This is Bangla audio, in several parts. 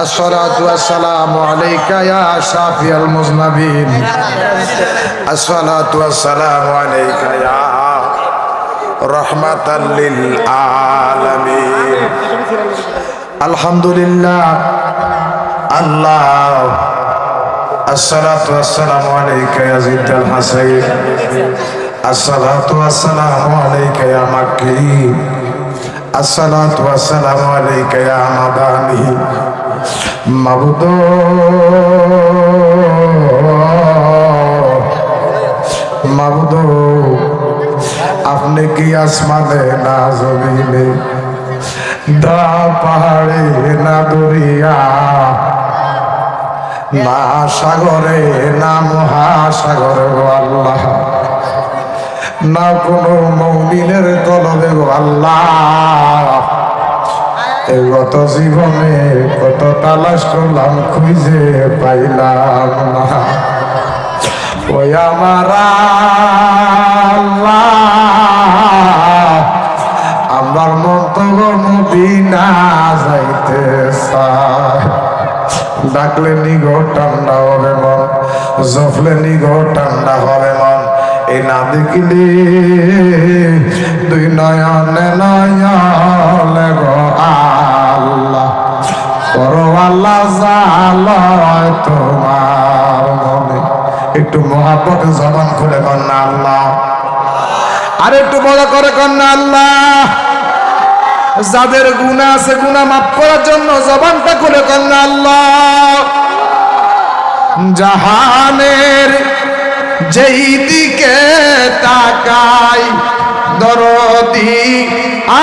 الصلاة والسلام عليك يا شافي المذنبين الصلاة والسلام عليك يا رحمة للعالمين الحمد لله الله الصلاة والسلام عليك يا زيد الحسين الصلاة والسلام عليك يا مكي الصلاة والسلام عليك يا مداني مبدو মবদো আপনি কি আসমানে না জমিনে দা পাহাড়ে না দরিয়া না সাগরে না মহাসাগরে গো আল্লাহ না কোনো মৌমিনের কলবে গো আল্লাহ। গত জীবনে কত তালাশ করলাম, খুঁজে পাইলাম না। ওই আমার আমার মন্তব্য মদিনা যাইতে ডাকলে নিগো, ঠান্ডা হবে মন জফলে নিগো, ঠান্ডা হবে মন। এই না দেখিলে দুই নয়নে নয়লে গো আল্লাহ। করো আল্লাহ জালয় তোমার মনে। একটু মহাব্বতে জবান খুলে কন্যা আল্লাহ। আর একটু বড় করে কন্যা আল্লাহ। যাদের গুণা আছে গুণা মাফ করার জন্য জবানটা খুলে কন্যা আল্লাহ। জাহানের যেই দিকে তাকাই, দরদি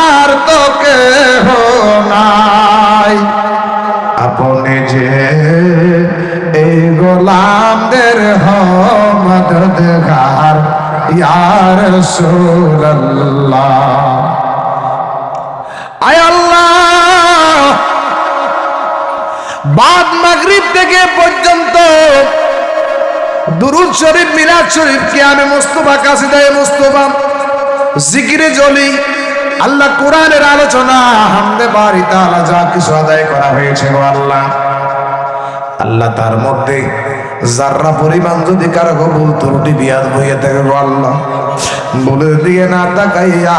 আর তোকে নাই। আপনি যে এই গোলামদের হমদগার ইয়ার সুল্লাহ আয় বাদ মাগরিব থেকে পর্যন্ত দুরুদ শরীফ, মিলাদ শরীফ কে আমি মুস্তফা, কাসিদায় মুস্তফা, জিকিরে জলি, আল্লাহ কোরআনের আলোচনা, হামদে বাড়ি তাআলা, যা কিছু আদায় করা হয়েছে আল্লাহ। আল্লাহ তার মধ্যে যার্রা পরিমাণ যদি কারও কবুল ত্রুটি, বিয়াদ হয়ে থাকে গো আল্লাহ। বলে দিয়ে না তাকাইয়া,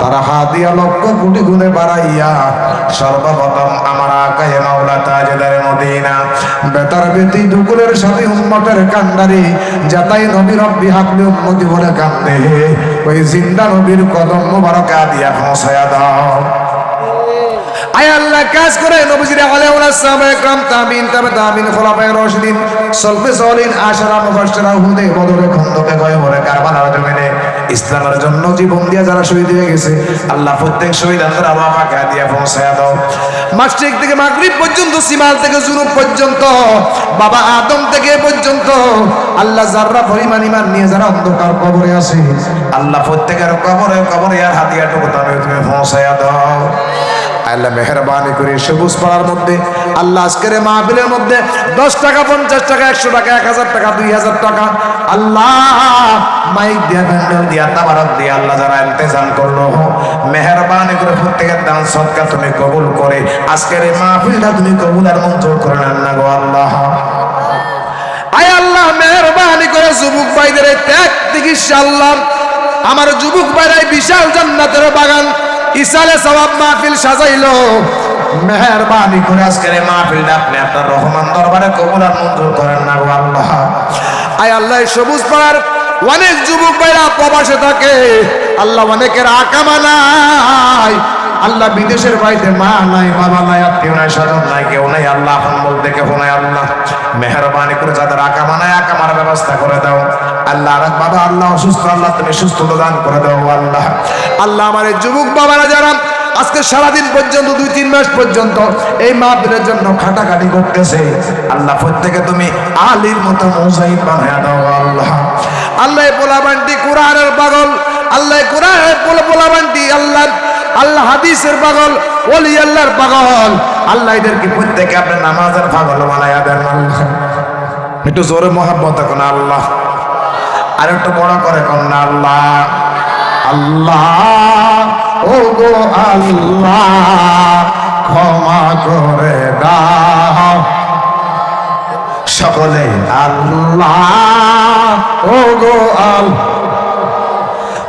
তারা হাতিয়া লক্ষ কোটি গুণে বাড়াইয়া, সর্বপ্রথম আমার আকায়ে মাওলা তাজদার মদিনা বেতার বেতি দুকুলের সবই উম্মতের কান্দারে যাতাই নবী রব্বি হাকলে উম্মতি বলে কান্দে। ওই জিন্দা নবীর কদম মুবারক দিয়া পৌঁছায়া দাও। আয় আল্লাহ, কাজ করে। নবীজির আলাইহিস সালাম একরাম তাবিন তাবে তাবিন খোলাফায়ে রাশিদিন, সলফে সলিন আশরা মুবাশশিরা হুদে, বদরে, খন্দকে গয়ে ইসলামের জন্য জীবন দিয়ে যারা শহীদ হয়ে গেছে, আল্লাহ প্রত্যেক শহীদ আন্দার আরও আমাকে দিয়া পৌঁছায়া দাও। মাস্টিক থেকে মাগরিব পর্যন্ত, সিমাল থেকে জুনুব পর্যন্ত, বাবা আদম থেকে পর্যন্ত, আল্লাহ যারা পরিমাণ ইমান নিয়ে যারা অন্ধকার কবরে আছে, আল্লাহ প্রত্যেকের কবরে কবরে আর হাতিয়াটুকু তাদের তুমি পৌঁছায়া দাও। আল্লাহ মেহরবানি করে সবুজ পাড়ার মধ্যে, আল্লাহ আজকের এই মাহফিলের মধ্যে দশ টাকা, পঞ্চাশ টাকা, একশো টাকা, এক হাজার টাকা, দুই হাজার টাকা, আল্লাহ মাইক দিয়া দিয়া তাবারক দিয়া আল্লাহ যারা ইন্তজাম করল, মেহরবানি করে প্রত্যেকের দান সদকা তুমি কবুল করে, আজকের এই মাহফিলটা তুমি কবুল আর মঞ্জুর করে নেন না গো আল্লাহ। আয় আল্লাহ, মেহরবানি করে যুবক ভাইদের ত্যাগ চিকিৎসা আল্লাহ। আমার যুবক ভাইরাই বিশাল জান্নাতের বাগান ইসালে সবাব মাহফিল সাজাইলো। মেহরবানি করে আজকের এই মাহফিলটা আপনি আপনার রহমান দরবারে কবুল আর মঞ্জুর করেন না আল্লাহ। আয় আল্লাহ সবুজ পাড়ার অনেক যুবক ভাইরা প্রবাসে থাকে। আল্লাহ অনেকের আকামা নাই। আল্লাহ বিদেশের বাড়িতে মা নাই, বাবা নাই, আত্মীয় নাই, স্বজন নাই, কেউ নাই। আল্লাহ আপন বলতে কেউ নাই, আল্লাহ। মেহরবানি করে যাদের আকামা নাই, আকামার ব্যবস্থা করে দাও। আল্লাহ আর বাবা, আল্লাহ অসুস্থ, আল্লাহ তুমি সুস্থ দান করে দাও আল্লাহ। আল্লাহ আমার যুবক বাবারা যারা আজকে সারাদিন পর্যন্ত, দুই, তিন মাস পর্যন্ত এই মাহফিলের জন্য খাটাখাটি করতেছে, আল্লাহ প্রত্যেকে তুমি আলীর মতো মুজাহিদ বানায় দাও আল্লাহ। আল্লাহ পোলাবান্টি কোরআনের পাগল, আল্লাহ কোরআনের পোলা পোলাবান্টি আল্লাহ আল্লাহ হাদিসের পাগল, ওলি আল্লাহর পাগল। আল্লাহ এদেরকে প্রত্যেকে আপনি নামাজের পাগল বানায়া দেন আল্লাহ। একটু জোরে মহাব্বত এখন আল্লাহ। আর একটু বড় করে কন্যা আল্লাহ। আল্লাহ ও গো আল্লাহ, ক্ষমা করে দাও। সকলে আল্লাহ ও গো আল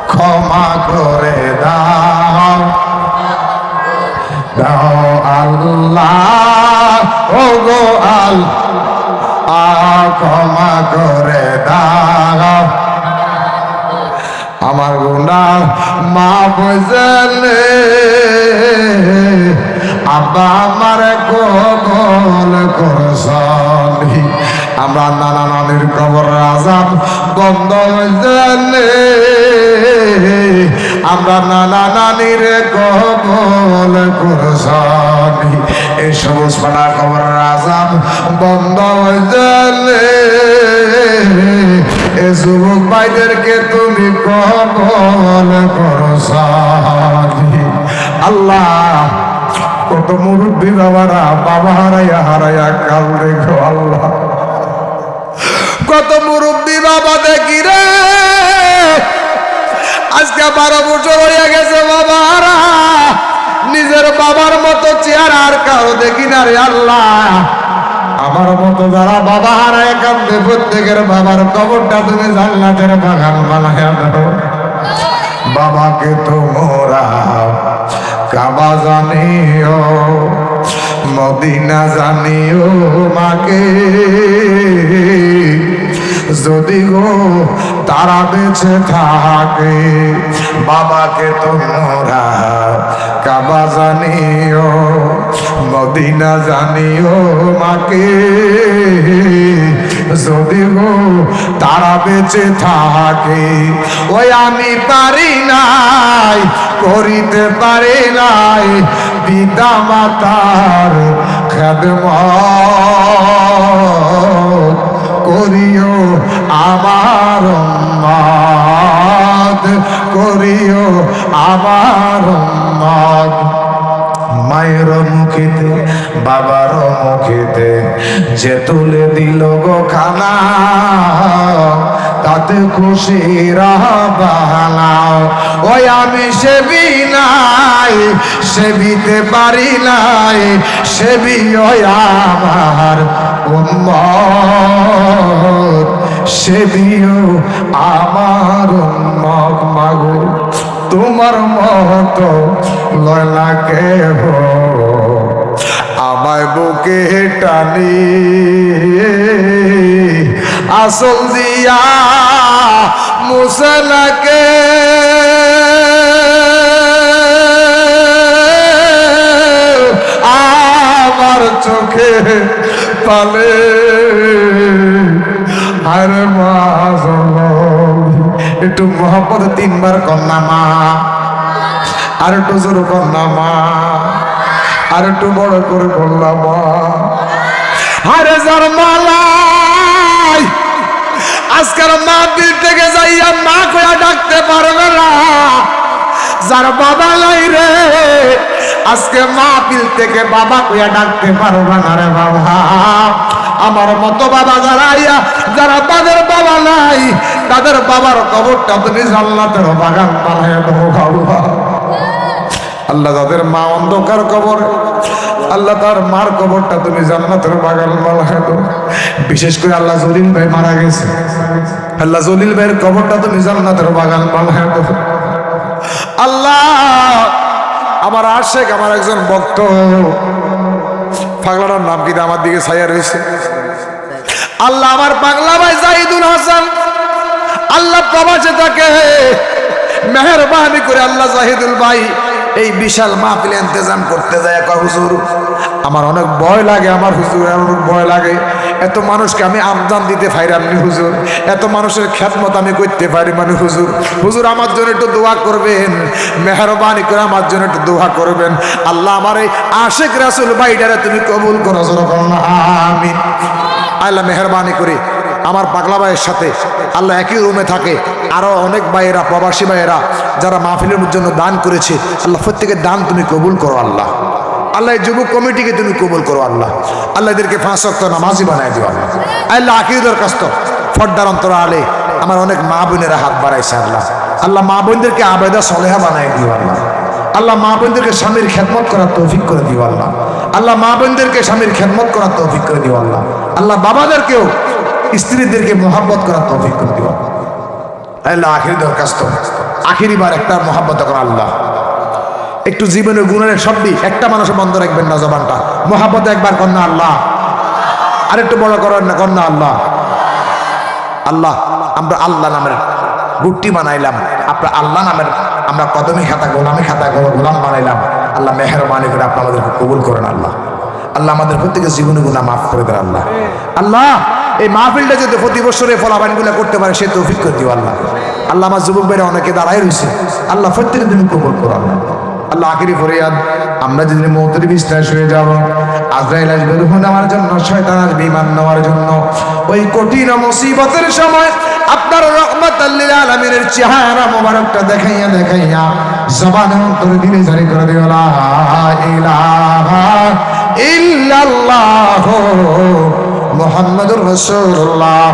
ক্ষমা করে দাও। দাও আল্লাহ ও গো আল ক্ষমা করে দাও। আমার গুণা মা বুঝলে আব্বা আমার গোল করছনি আমরা নানা নানির কবর আজাব বন্ধ হয়েছে আমরা নানা নানির কবল করছনি এই সবুজ পাড়া কবর আজাব বন্ধ হয়েছে এ যুবক ভাইদেরকে তুমি কবল করো সালি। আল্লাহ, কত মুরব্বী বাবারা বাবা হারাইয়া হারাইয়া কাল দেখো আল্লাহ। কত মুরব্বী বাবা দেখি রে। আজকে বারো বছর হয়ে গেছে বাবারা। নিজের বাবার মতো চেয়ার আর কারও দেখি না রে আল্লাহ। আমার মতো যারা বাবা হারায় কান্দে প্রত্যেকের বাবার কবরটা তুমি জান্নাতের বাগান বানায় দাও। বাবাকে তোমরা কাবা জানিও। মদিনা জানিও মাকে, যদি গো তারা বেঁচে থাকে, বাবাকে তোমরা কাবা জানিও, মদিনা জানিও মাকে, যদি গো তারা বেঁচে থাকে, ওই আমি পারি নাই করিতে পারে নাই পিতা মাতার খেদম করিও আমার করিও আমার উম্মত। মায়ের মুখেতে, বাবার মুখেতে যে তুলে দিল গো খানা, তাতে খুশি ওই আমি সেবি নাই, সেবিতে পারি নাই, সেবি ওই আমার উম্মত, সেবিও আমার উম্মত মাগো তোমার মতো লয়লাকে হো? আমায় বুকে টানি। আসল দিয়া মুসলাকে আমার চোখে পালে। আর মা একটু মোহাম্মদ তিনবার কন্যা মা। আর একটু জোর কন্যা মা। আর একটু বড় করে কন্যা মা। আরে যার মালাই, আজকের মা বিল থেকে যাইয়া মা কয়া ডাকতে পারবে না। যার বাবা নাই রে, আজকে মা বিল থেকে বাবা কইয়া ডাকতে পারবে না রে বাবা। আমার মতো বাবা যারা যারা তাদের বাবা নাই তাদের বাবার কবরটা তো তুমি জান্নাতের বাগান বানায় দেবো বাবা। আল্লাহ তাদের মা অন্ধকার কবর, আল্লাহ তার মার কবরটা তুমি জান্নাতের বাগান বানায় দাও বিশেষ করে আল্লাহ জলিল ভাই মারা গেছে। আল্লাহ জলিল ভাইয়ের কবরটা তুমি জান্নাতের বাগান বানায় দাও আল্লাহ, আমার আশেক, আমার একজন ভক্ত। পাগলাটার নাম কি আমার দিকে ছায়া রয়েছে। আল্লাহ, আমার পাগলা ভাই জাহিদুল হাসান। আল্লাহ প্রবাসে থাকে মেহরবানি করে আল্লাহ জাহিদুল ভাই এই বিশাল মাহফিল ইন্তজাম করতে যায় হুজুর, আমার অনেক ভয় লাগে, আমার হুজুর অনেক ভয় লাগে। এত মানুষকে আমি আমদান দিতে পারি হুজুর। এত মানুষের খ্যাতমত আমি করতে পারি মানে হুজুর। হুজুর, আমার জন্য একটু দোয়া করবেন। মেহরবানি করে আমার জন্য একটু দোয়া করবেন। আল্লাহ আমার এই আশেক রাসুল ভাইটারে তুমি কবুল করো আল্লাহ মেহরবানি করে আমার পাগলা ভাইয়ের সাথে। আল্লাহ একই রুমে থাকে। আরও অনেক ভাইয়েরা, প্রবাসী ভাইয়েরা, যারা মাহফিলের জন্য দান করেছে, আল্লাহ প্রত্যেকের দান তুমি কবুল করো আল্লাহ। আল্লাহ যুবক কমিটিকে তুমি কবুল করো আল্লাহ। আল্লাহ এদেরকে ফাঁস নামাজি বানায় দিও আল্লাহ। আল্লাহ আকিদর কষ্ট ফড্ডার অন্তর আলে আমার অনেক মা বোনেরা হাত বাড়াইছে আল্লাহ। আল্লাহ মা বোনদেরকে আবেদা সলেহা বানায় দিও আল্লাহ। আল্লাহ মা বোনদেরকে স্বামীর খেদমত করার তৌফিক করে দিও আল্লাহ। আল্লাহ মা বোনদেরকে স্বামীর খেদমত করার তৌফিক করে দিও আল্লাহ। আল্লাহ বাবাদেরকেও স্ত্রীদেরকে মোহাব্বত করার তৌফিক করে দিও। আল্লাহ আখিরি দরখাস্ত। আখিরি বার একটা মোহাব্বত করা আল্লাহ। একটু জীবনের গুণের শব্দই একটা মানুষ বন্ধ রাখবেন না জবানটা। মোহাব্বত একবার কন্যা আল্লাহ। আর একটু বড় করেন না কন্যা আল্লাহ। আল্লাহ, আমরা আল্লাহ নামের গুট্টি বানাইলাম। আপনার আল্লাহ নামের, আমরা কদমি খাতা, গোলামি খাতা গোলাম বানাইলাম। আল্লাহ মেহরবানি করে আপনি আমাদেরকে কবুল করেন আল্লাহ। আল্লাহ আমাদের প্রত্যেকের জীবনে গুণা মাফ করে দেন আল্লাহ। আল্লাহ এই মাহফিলটা যদি প্রতি বছরে ফলাবানগুলো করতে পারে, সে তৌফিক করে দিও আল্লাহ। আল্লাহ আমার যুবক বেড়ে অনেকে দাঁড়ায় রয়েছে। আল্লাহ প্রত্যেকের দিন কবুল করো আল্লাহ। আল্লাহ আখিরি ফরিয়াদ, আমরা যদি মৌতের বিশ্বাস হয়ে যাব, আজরাইল আসবে রুহ নেওয়ার জন্য, শয়তান আসবে ইমান নেওয়ার জন্য। ওই কঠিন মুসিবতের সময় আপনার রহমত আল্লিল আলমিনের চেহারা মোবারকটা দেখাইয়া দেখাইয়া জবানে অন্তরে দিনে জারি করে দিও ইল্লাল্লাহ। মুহাম্মাদুর রাসূলুল্লাহ।